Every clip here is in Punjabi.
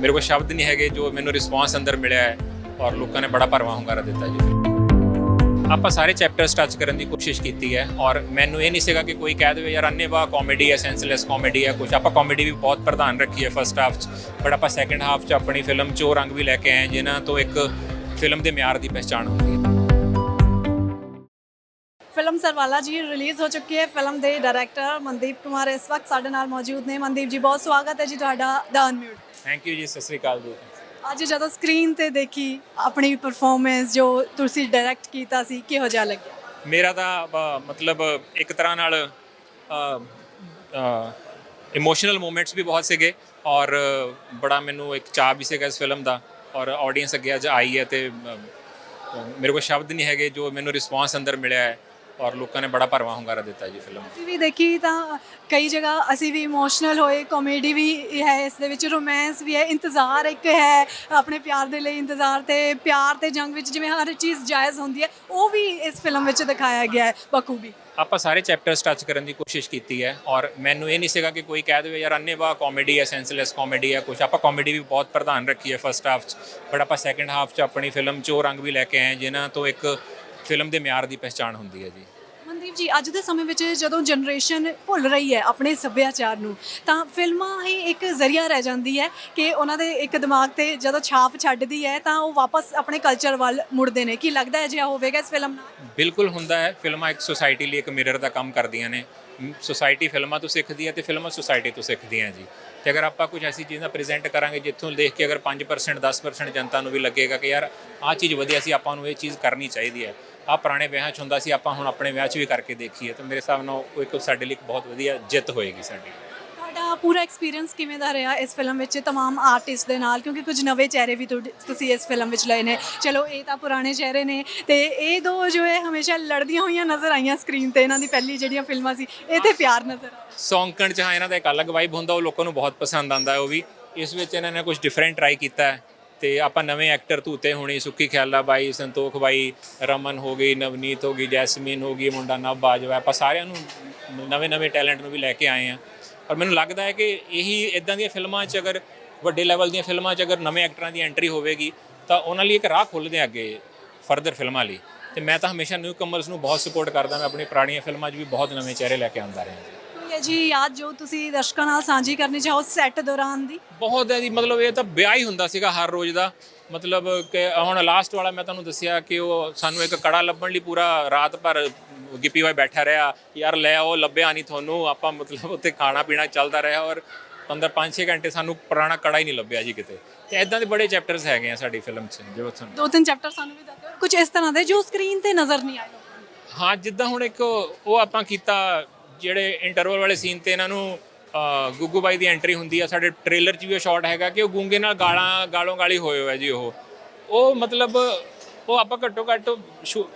ਮੇਰੇ ਕੋਲ ਸ਼ਬਦ ਨਹੀਂ ਹੈਗੇ ਜੋ ਮੈਨੂੰ ਰਿਸਪਾਂਸ ਅੰਦਰ ਮਿਲਿਆ ਹੈ ਔਰ ਲੋਕਾਂ ਨੇ ਬੜਾ ਭਰਵਾਂ ਹੁੰਗਾਰਾ ਦਿੱਤਾ ਜੀ। ਆਪਾਂ ਸਾਰੇ ਚੈਪਟਰਸ ਟੱਚ ਕਰਨ ਦੀ ਕੋਸ਼ਿਸ਼ ਕੀਤੀ ਹੈ ਔਰ ਮੈਨੂੰ ਇਹ ਨਹੀਂ ਸੀਗਾ ਕਿ ਕੋਈ ਕਹਿ ਦੇਵੇ, ਯਾਰ ਅੰਨੇਵਾ ਕਾਮੇਡੀ ਹੈ ਸੈਂਸਲੈਸ ਕਾਮੇਡੀ ਹੈ ਕੁਝ ਆਪਾਂ ਕਾਮੇਡੀ ਵੀ ਬਹੁਤ ਪ੍ਰਧਾਨ ਰੱਖੀ ਹੈ ਫਸਟ ਹਾਫ 'ਚ। ਬਟ ਆਪਾਂ ਸੈਕੰਡ ਹਾਫ 'ਚ ਆਪਣੀ ਫਿਲਮ 'ਚ ਉਹ ਰੰਗ ਵੀ ਲੈ ਕੇ ਆਏ ਹਾਂ, ਜਿਨ੍ਹਾਂ ਤੋਂ ਇੱਕ ਫਿਲਮ ਦੇ ਮਿਆਰ ਦੀ ਪਛਾਣ ਹੁੰਦੀ ਹੈ। ਫਿਲਮ ਸਰਵਾਲਾ ਜੀ ਰਿਲੀਜ਼ ਹੋ ਚੁੱਕੀ ਹੈ ਫਿਲਮ ਦੇ ਡਾਇਰੈਕਟਰ ਮਨਦੀਪ ਕੁਮਾਰ ਇਸ ਵਕਤ ਸਾਡੇ ਨਾਲ ਮੌਜੂਦ ਨੇ। ਮਨਦੀਪ ਜੀ, ਬਹੁਤ ਸਵਾਗਤ ਹੈ ਜੀ ਤੁਹਾਡਾ ਦ ਅਨਮਿਊਟ ਥੈਂਕ ਯੂ ਜੀ ਸਤਿ ਸ੍ਰੀ ਅਕਾਲ ਜੀ। ਅੱਜ ਜਦੋਂ ਸਕਰੀਨ ਤੇ ਦੇਖੀ ਆਪਣੀ ਪਰਫਾਰਮੈਂਸ ਜੋ ਤੁਸੀਂ ਡਾਇਰੈਕਟ ਕੀਤਾ ਸੀ ਕਿਹੋ ਜਿਹਾ ਲੱਗਿਆ? ਮੇਰਾ ਤਾਂ ਮਤਲਬ ਇੱਕ ਤਰ੍ਹਾਂ ਨਾਲ ਇਮੋਸ਼ਨਲ ਮੂਮੈਂਟਸ ਵੀ ਬਹੁਤ ਸੀਗੇ ਔਰ ਬੜਾ ਮੈਨੂੰ ਇੱਕ ਚਾਹ ਵੀ ਸੀਗਾ ਇਸ ਫਿਲਮ ਦਾ ਔਰ ਆਡੀਅנס ਅੱਗੇ ਅੱਜ ਆਈ ਹੈ ਤੇ ਅ, ਮੇਰੇ ਕੋਲ ਸ਼ਬਦ ਨਹੀਂ ਹੈਗੇ ਜੋ ਮੈਨੂੰ ਰਿਸਪਾਂਸ ਅੰਦਰ ਮਿਲਿਆ ਹੈ। ਔਰ ਲੋਕਾਂ ਨੇ ਬੜਾ ਭਰਵਾਂ ਹੁੰਗਾਰਾ ਦਿੱਤਾ ਜੀ ਫਿਲਮ ਅਸੀਂ ਵੀ ਦੇਖੀ ਤਾਂ ਕਈ ਜਗ੍ਹਾ ਅਸੀਂ ਵੀ ਇਮੋਸ਼ਨਲ ਹੋਏ ਕਾਮੇਡੀ ਵੀ ਹੈ ਇਸ ਦੇ ਵਿੱਚ ਰੋਮਾਂਸ ਵੀ ਹੈ ਇੰਤਜ਼ਾਰ ਇੱਕ ਹੈ ਆਪਣੇ ਪਿਆਰ ਦੇ ਲਈ ਇੰਤਜ਼ਾਰ ਤੇ ਪਿਆਰ ਤੇ ਜੰਗ ਵਿੱਚ ਜਿਵੇਂ ਹਰ ਚੀਜ਼ ਜਾਇਜ਼ ਹੁੰਦੀ ਹੈ ਉਹ ਵੀ ਇਸ ਫਿਲਮ ਵਿੱਚ ਦਿਖਾਇਆ ਗਿਆ ਹੈ ਬਖੂਬੀ ਆਪਾਂ ਸਾਰੇ ਚੈਪਟਰਸ ਟੱਚ ਕਰਨ ਦੀ ਕੋਸ਼ਿਸ਼ ਕੀਤੀ ਹੈ ਔਰ ਮੈਨੂੰ ਇਹ ਨਹੀਂ ਸੀਗਾ ਕਿ ਕੋਈ ਕਹਿ ਦੇਵੇ ਯਾਰ ਅੰਨੇਵਾ ਕਾਮੇਡੀ ਹੈ ਸੈਂਸਲੈਸ ਕਾਮੇਡੀ ਹੈ ਕੁਝ ਆਪਾਂ ਕਾਮੇਡੀ ਵੀ ਬਹੁਤ ਪ੍ਰਧਾਨ ਰੱਖੀ ਹੈ ਫਸਟ ਹਾਫ 'ਚ ਬਟ ਆਪਾਂ ਸੈਕੰਡ ਹਾਫ 'ਚ ਆਪਣੀ ਫਿਲਮ 'ਚ ਉਹ ਰੰਗ ਵੀ ਲੈ ਕੇ ਆਏ ਹਾਂ ਜਿਨ੍ਹਾਂ ਤੋਂ ਇੱਕ ਫਿਲਮ ਦੇ ਮਿਆਰ ਦੀ ਪਛਾਣ ਹੁੰਦੀ ਹੈ ਜੀ। ਮਨਦੀਪ ਜੀ ਅੱਜ ਦੇ ਸਮੇਂ ਵਿੱਚ ਜਦੋਂ ਜਨਰੇਸ਼ਨ ਭੁੱਲ ਰਹੀ ਹੈ ਆਪਣੇ ਸੱਭਿਆਚਾਰ ਨੂੰ ਤਾਂ ਫਿਲਮਾਂ ਹੀ ਇੱਕ ਜ਼ਰੀਆ ਰਹਿ ਜਾਂਦੀ ਹੈ ਕਿ ਉਹਨਾਂ ਦੇ ਇੱਕ ਦਿਮਾਗ ਤੇ ਜਦੋਂ ਛਾਪ ਛੱਡਦੀ ਹੈ ਤਾਂ ਉਹ ਵਾਪਸ ਆਪਣੇ ਕਲਚਰ ਵੱਲ ਮੁੜਦੇ ਨੇ। ਕੀ ਲੱਗਦਾ ਹੈ ਜਿਹਾ ਹੋਵੇਗਾ ਇਸ ਫਿਲਮ ਨਾਲ? ਬਿਲਕੁਲ ਹੁੰਦਾ ਹੈ। ਫਿਲਮਾਂ ਇੱਕ ਸੋਸਾਇਟੀ ਲਈ ਇੱਕ ਮਿਰਰ ਦਾ ਕੰਮ ਕਰਦੀਆਂ ਨੇ। ਸੋਸਾਇਟੀ ਫਿਲਮਾਂ ਤੋਂ ਸਿੱਖਦੀ ਹੈ ਤੇ ਫਿਲਮਾਂ ਸੋਸਾਇਟੀ ਤੋਂ ਸਿੱਖਦੀਆਂ ਜੀ। ਤੇ ਅਗਰ ਆਪਾਂ ਕੁਝ ਐਸੀ ਚੀਜ਼ਾਂ ਪ੍ਰੈਜ਼ੈਂਟ ਕਰਾਂਗੇ ਜਿੱਥੋਂ ਦੇਖ ਕੇ ਅਗਰ 5% 10% ਜਨਤਾ ਨੂੰ ਵੀ ਲੱਗੇਗਾ ਕਿ ਯਾਰ ਆਹ ਚੀਜ਼ ਵਧੀਆ ਸੀ ਆਪਾਂ ਨੂੰ ਇਹ ਚੀਜ਼ ਕਰਨੀ ਚਾਹੀਦੀ ਹੈ। ਆਹ ਪੁਰਾਣੇ ਵਿਆਹਾਂ 'ਚ ਹੁੰਦਾ ਸੀ ਆਪਾਂ ਹੁਣ ਆਪਣੇ ਵਿਆਹ 'ਚ ਵੀ ਕਰਕੇ ਦੇਖੀਏ ਤਾਂ ਮੇਰੇ ਹਿਸਾਬ ਨਾਲ ਉਹ ਇੱਕ ਸਾਡੇ ਲਈ ਇੱਕ ਬਹੁਤ ਵਧੀਆ ਜਿੱਤ ਹੋਏਗੀ ਸਾਡੀ ਤੁਹਾਡਾ ਪੂਰਾ ਐਕਸਪੀਰੀਅੰਸ ਕਿਵੇਂ ਦਾ ਰਿਹਾ ਇਸ ਫਿਲਮ ਵਿੱਚ तमाम ਆਰਟਿਸਟ ਦੇ ਨਾਲ ਕਿਉਂਕਿ ਕੁਝ ਨਵੇਂ ਚਿਹਰੇ ਵੀ ਤੁਡ- ਤੁਸੀਂ ਇਸ ਫਿਲਮ ਵਿੱਚ ਲਏ ਨੇ ਚਲੋ ਇਹ ਤਾਂ ਪੁਰਾਣੇ ਚਿਹਰੇ ਨੇ ਤੇ ਇਹ ਦੋ ਜੋ ਹੈ ਹਮੇਸ਼ਾ ਲੜਦੀਆਂ ਹੋਈਆਂ ਨਜ਼ਰ ਆਈਆਂ ਸਕਰੀਨ ਤੇ ਇਹਨਾਂ ਦੀ ਪਹਿਲੀ ਜਿਹੜੀਆਂ ਫਿਲਮਾਂ ਸੀ ਇਹ ਤੇ ਪਿਆਰ ਨਜ਼ਰ ਆਇਆ ਸੌਂਕਣ 'ਚ ਹਾਂ ਇਹਨਾਂ ਦਾ ਇੱਕ ਅਲੱਗ ਵਾਈਬ ਹੁੰਦਾ ਉਹ ਲੋਕਾਂ ਨੂੰ ਬਹੁਤ ਪਸੰਦ ਆਉਂਦਾ ਹੈ ਉਹ ਵੀ ਇਸ ਵਿੱਚ ਇਹਨਾਂ ਨੇ ਕੁਝ ਡਿਫਰੈਂਟ ਟਰਾਈ ਕੀਤਾ ਹੈ ਤੇ ਆਪਾਂ ਨਵੇਂ ਐਕਟਰ ਧੂਤੇ ਹੋਣੀ ਸੁੱਕੀ ਖਿਆਲਾ ਬਾਈ, ਸੰਤੋਖ ਬਾਈ, ਰਮਨ ਹੋ ਗਈ, ਨਵਨੀਤ ਹੋ ਗਈ, ਜੈਸਮੀਨ ਹੋ ਗਈ ਮੁੰਡਾ ਨਵ ਬਾਜਵਾ, ਆਪਾਂ ਸਾਰਿਆਂ ਨੂੰ ਨਵੇਂ ਨਵੇਂ ਟੈਲੈਂਟ ਨੂੰ ਵੀ ਲੈ ਕੇ ਆਏ ਆ ਔਰ ਮੈਨੂੰ ਲੱਗਦਾ ਹੈ ਕਿ ਇਹੀ ਇਦਾਂ ਦੀਆਂ ਫਿਲਮਾਂ 'ਚ ਅਗਰ ਵੱਡੇ ਲੈਵਲ ਦੀਆਂ ਫਿਲਮਾਂ 'ਚ ਅਗਰ ਨਵੇਂ ਐਕਟਰਾਂ ਦੀ ਐਂਟਰੀ ਹੋਵੇਗੀ, ਤਾਂ ਉਹਨਾਂ ਲਈ ਇੱਕ ਰਾਹ ਖੁੱਲ੍ਹਦੇ ਆ ਅੱਗੇ ਫਰਦਰ ਫਿਲਮਾਂ ਲਈ। ਤੇ ਮੈਂ ਤਾਂ ਹਮੇਸ਼ਾ ਨਿਊ ਕਮਰਸ ਨੂੰ ਬਹੁਤ ਸਪੋਰਟ ਕਰਦਾ, ਮੈਂ ਆਪਣੀ ਪੁਰਾਣੀਆਂ ਫਿਲਮਾਂ 'ਚ ਵੀ ਬਹੁਤ ਨਵੇਂ ਚਿਹਰੇ ਲੈ ਕੇ ਆਉਂਦਾ ਰਿਹਾ। ਜੀ ਹੈ ਜੀ ਯਾਦ ਜੋ ਤੁਸੀਂ ਦਰਸ਼ਕਾਂ ਨਾਲ ਸਾਂਝੀ ਕਰਨੀ ਚਾਹੋ ਸੈੱਟ ਦੌਰਾਨ ਦੀ। ਬਹੁਤ ਹੈ ਜੀ ਮਤਲਬ ਇਹ ਤਾਂ ਵਿਆਹ ਹੀ ਹੁੰਦਾ ਸੀਗਾ ਹਰ ਰੋਜ਼ ਦਾ। ਮਤਲਬ ਕਿ ਹੁਣ ਲਾਸਟ ਵਾਲਾ ਮੈਂ ਤੁਹਾਨੂੰ ਦੱਸਿਆ ਕਿ ਉਹ ਸਾਨੂੰ ਇੱਕ ਕੜਾ ਲੱਭਣ ਲਈ ਪੂਰਾ ਰਾਤ ਭਰ ਗਿੱਪੀ ਬਾਈ ਬੈਠਾ ਰਿਹਾ ਯਾਰ ਲੈ ਆਓ ਲੱਭਿਆ ਨਹੀਂ ਤੁਹਾਨੂੰ ਆਪਾਂ ਮਤਲਬ ਉੱਥੇ ਖਾਣਾ ਪੀਣਾ ਚੱਲਦਾ ਰਿਹਾ ਔਰ 15 5-6 ਘੰਟੇ ਸਾਨੂੰ ਪੁਰਾਣਾ ਕੜਾ ਹੀ ਨਹੀਂ ਲੱਭਿਆ ਜੀ ਕਿਤੇ। ਤੇ ਐਦਾਂ ਦੇ ਬੜੇ ਚੈਪਟਰਸ ਹੈਗੇ ਆ ਸਾਡੀ ਫਿਲਮ 'ਚ ਜੋ ਤੁਹਾਨੂੰ ਦੋ ਤਿੰਨ ਚੈਪਟਰ ਸਾਨੂੰ ਵੀ ਦੱਸੋ ਕੁਝ ਇਸ ਤਰ੍ਹਾਂ ਦੇ ਜੋ ਸਕਰੀਨ ਤੇ ਨਜ਼ਰ ਨਹੀਂ ਆਏ। ਹਾਂ ਜਿੱਦਾਂ ਹੁਣ ਇੱਕ ਉਹ ਆਪਾਂ ਕੀਤਾ ਜਿਹੜੇ ਇੰਟਰਵਲ ਵਾਲੇ ਸੀਨ ਤੇ ਇਹਨਾਂ ਨੂੰ ਗੁੱਗੂ ਬਾਈ ਦੀ ਐਂਟਰੀ ਹੁੰਦੀ ਆ, ਸਾਡੇ ਟ੍ਰੇਲਰ 'ਚ ਵੀ ਉਹ ਸ਼ਾਟ ਹੈਗਾ ਕਿ ਉਹ ਗੂੰਗੇ ਨਾਲ ਗਾਲਾਂ, ਗਾਲੋਂ ਗਾਲੀ ਹੋਏ ਹੋਇਆ ਜੀ ਉਹ। ਉਹ ਮਤਲਬ ਉਹ ਆਪਾਂ ਘੱਟੋ ਘੱਟ ਸ਼ੂ-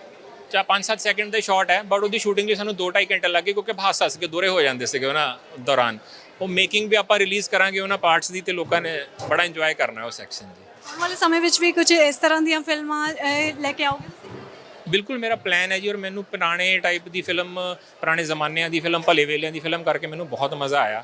ਚਾ 5-7 ਸੈਕਿੰਡ ਦਾ ਸ਼ਾਟ ਹੈ ਬਟ ਉਹਦੀ ਸ਼ੂਟਿੰਗ ਲਈ ਸਾਨੂੰ 2.5 ਘੰਟੇ ਲੱਗੇ ਕਿਉਂਕਿ ਹੱਸ ਹੱਸ ਕੇ ਦੋਰੇ ਹੋ ਜਾਂਦੇ ਸੀਗੇ ਉਹਨਾਂ ਦੌਰਾਨ। ਉਹ ਮੇਕਿੰਗ ਵੀ ਆਪਾਂ ਰਿਲੀਜ਼ ਕਰਾਂਗੇ ਉਹਨਾਂ ਪਾਰਟਸ ਦੀ ਤੇ ਲੋਕਾਂ ਨੇ ਬੜਾ ਇੰਜੋਏ ਕਰਨਾ ਉਹ ਸੈਕਸ਼ਨ ਜੀ। ਆਉਣ ਵਾਲੇ ਸਮੇਂ ਵਿੱਚ ਵੀ ਕੁਝ ਇਸ ਤਰ੍ਹਾਂ ਦੀਆਂ ਫਿਲਮਾਂ ਲੈ ਕੇ ਆਓਗੇ? ਬਿਲਕੁਲ ਮੇਰਾ ਪਲਾਨ ਹੈ ਜੀ ਔਰ ਮੈਨੂੰ ਪੁਰਾਣੇ ਟਾਈਪ ਦੀ ਫਿਲਮ ਪੁਰਾਣੇ ਜ਼ਮਾਨਿਆਂ ਦੀ ਫਿਲਮ ਭਲੇ ਵੇਲਿਆਂ ਦੀ ਫਿਲਮ ਕਰਕੇ ਮੈਨੂੰ ਬਹੁਤ ਮਜ਼ਾ ਆਇਆ।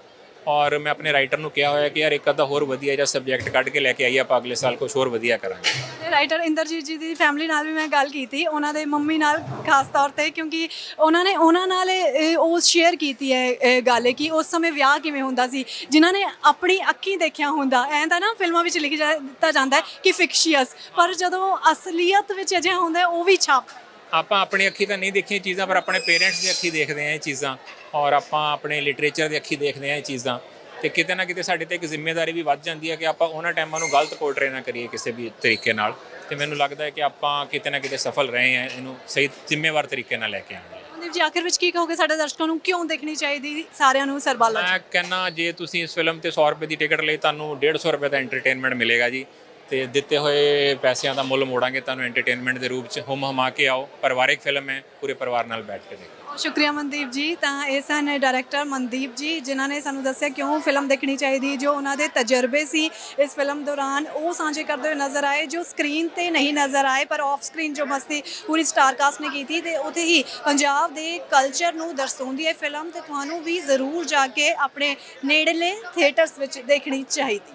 ਔਰ ਮੈਂ ਆਪਣੇ ਰਾਈਟਰ ਨੂੰ ਕਿਹਾ ਹੋਇਆ ਕਿ ਯਾਰ ਇੱਕ ਅੱਧਾ ਹੋਰ ਵਧੀਆ ਜਿਹਾ ਸਬਜੈਕਟ ਕੱਢ ਕੇ ਲੈ ਕੇ ਆਈਏ ਆਪਾਂ ਅਗਲੇ ਸਾਲ ਕੁਝ ਹੋਰ ਵਧੀਆ ਕਰਾਂਗੇ। ਤੇ ਰਾਈਟਰ ਇੰਦਰਜੀਤ ਜੀ ਦੀ ਫੈਮਿਲੀ ਨਾਲ ਵੀ ਮੈਂ ਗੱਲ ਕੀਤੀ ਉਹਨਾਂ ਦੇ ਮੰਮੀ ਨਾਲ ਖਾਸ ਤੌਰ ਤੇ ਕਿਉਂਕਿ ਉਹਨਾਂ ਨੇ ਉਹਨਾਂ ਨਾਲ ਇਹ- ਉਹ ਸ਼ੇਅਰ ਕੀਤੀ ਹੈ ਇਹ ਗੱਲ ਕਿ ਉਸ ਸਮੇਂ ਵਿਆਹ ਕਿਵੇਂ ਹੁੰਦਾ ਸੀ ਜਿਨ੍ਹਾਂ ਨੇ ਆਪਣੀ ਅੱਖੀਂ ਦੇਖਿਆ ਹੁੰਦਾ ਐਂ ਤਾਂ ਨਾ ਫਿਲਮਾਂ ਵਿੱਚ ਲਿਖ ਜਾ- ਦਿੱਤਾ ਜਾਂਦਾ ਹੈ ਕਿ ਫਿਕਸ਼ੀਅਸ ਪਰ ਜਦੋਂ ਅਸਲੀਅਤ ਵਿੱਚ ਅਜਿਹਾ ਹੁੰਦਾ ਹੈ, ਉਹ ਵੀ ਛਾਪ। ਆਪਾਂ ਆਪਣੀ ਅੱਖੀ ਤਾਂ ਨਹੀਂ ਦੇਖੀਆਂ ਚੀਜ਼ਾਂ ਪਰ ਆਪਣੇ ਪੇਰੈਂਟਸ ਦੀ ਅੱਖੀ ਦੇਖਦੇ ਆ ਇਹ ਚੀਜ਼ਾਂ। ਔਰ ਆਪਾਂ ਆਪਣੇ ਲਿਟਰੇਚਰ ਦੀ ਅੱਖੀ ਦੇਖਦੇ ਆ ਇਹ ਚੀਜ਼ਾਂ। ਤੇ ਕਿਤੇ ਨਾ ਕਿਤੇ ਸਾਡੇ ਤੇ ਇੱਕ ਜ਼ਿੰਮੇਵਾਰੀ ਵੀ ਵੱਧ ਜਾਂਦੀ ਹੈ ਕਿ ਆਪਾਂ ਉਹਨਾਂ ਟਾਈਮਾਂ ਨੂੰ ਗਲਤ ਪੋਰਟਰੇ ਨਾ ਕਰੀਏ ਕਿਸੇ ਵੀ ਤਰੀਕੇ ਨਾਲ। ਤੇ ਮੈਨੂੰ ਲੱਗਦਾ ਹੈ ਕਿ ਆਪਾਂ ਕਿਤੇ ਨਾ ਕਿਤੇ ਸਫਲ ਰਹੇ ਆ ਇਹਨੂੰ ਸਹੀ ਜ਼ਿੰਮੇਵਾਰ ਤਰੀਕੇ ਨਾਲ ਲੈ ਕੇ ਲਈ। ਮਨਦੀਪ ਜੀ ਆਖਿਰ ਵਿੱਚ ਕੀ ਕਹੋਗੇ ਸਾਡੇ ਦਰਸ਼ਕਾਂ ਨੂੰ? ਕਿਉਂ ਦੇਖਣੀ ਚਾਹੀਦੀ ਸਾਰਿਆਂ ਨੂੰ ਸਰਬਾਲਾ ਮੈਂ ਕਹਿੰਨਾ ਜੇ ਤੁਸੀਂ ਇਸ ਫਿਲਮ ਤੇ 100 ਰੁਪਏ ਦੀ ਟਿਕਟ ਲਈ ਤੁਹਾਨੂੰ 150 ਰੁਪਏ ਦਾ ਐਂਟਰਟੇਨਮੈਂਟ ਮਿਲੇਗਾ ਜੀ। ਤੇ ਦਿੱਤੇ ਹੋਏ ਪੈਸਿਆਂ ਦਾ ਮੁੱਲ ਮੋੜਾਂਗੇ, ਤੁਹਾਨੂੰ ਐਂਟਰਟੇਨਮੈਂਟ ਦੇ ਰੂਪ ਚ ਹੁਮ ਹਮਾ ਕੇ ਆਓ। ਪਰਿਵਾਰਿਕ ਫਿਲਮ ਹੈ, ਪੂਰੇ ਪਰਿਵਾਰ ਨਾਲ ਬੈਠ ਕੇ ਦੇਖੋ। ਸ਼ੁਕਰੀਆ ਮਨਦੀਪ ਜੀ। ਤਾਂ ਇਹ ਸਨ ਡਾਇਰੈਕਟਰ ਮਨਦੀਪ ਜੀ, ਜਿਨ੍ਹਾਂ ਨੇ ਸਾਨੂੰ ਦੱਸਿਆ ਕਿਉਂ ਫਿਲਮ ਦੇਖਣੀ ਚਾਹੀਦੀ, ਜੋ ਉਹਨਾਂ ਦੇ ਤਜਰਬੇ ਸੀ ਇਸ ਫਿਲਮ ਦੌਰਾਨ। ਉਹ ਸਾਂਝੇ ਕਰਦੇ ਹੋਏ ਨਜ਼ਰ ਆਏ, ਜੋ ਸਕਰੀਨ ਤੇ ਨਹੀਂ ਨਜ਼ਰ ਆਏ, ਪਰ ਆਫ ਸਕਰੀਨ ਜੋ ਮਸਤੀ ਪੂਰੀ ਸਟਾਰ ਕਾਸਟ ਨੇ ਕੀਤੀ ਤੇ ਉੱਥੇ ਹੀ ਪੰਜਾਬ ਦੇ ਕਲਚਰ ਨੂੰ ਦਰਸਾਉਂਦੀ ਹੈ ਫਿਲਮ ਤੇ ਤੁਹਾਨੂੰ ਵੀ ਜ਼ਰੂਰ ਜਾ ਕੇ ਆਪਣੇ ਨੇੜਲੇ ਥੀਏਟਰਸ ਵਿੱਚ ਦੇਖਣੀ ਚਾਹੀਦੀ।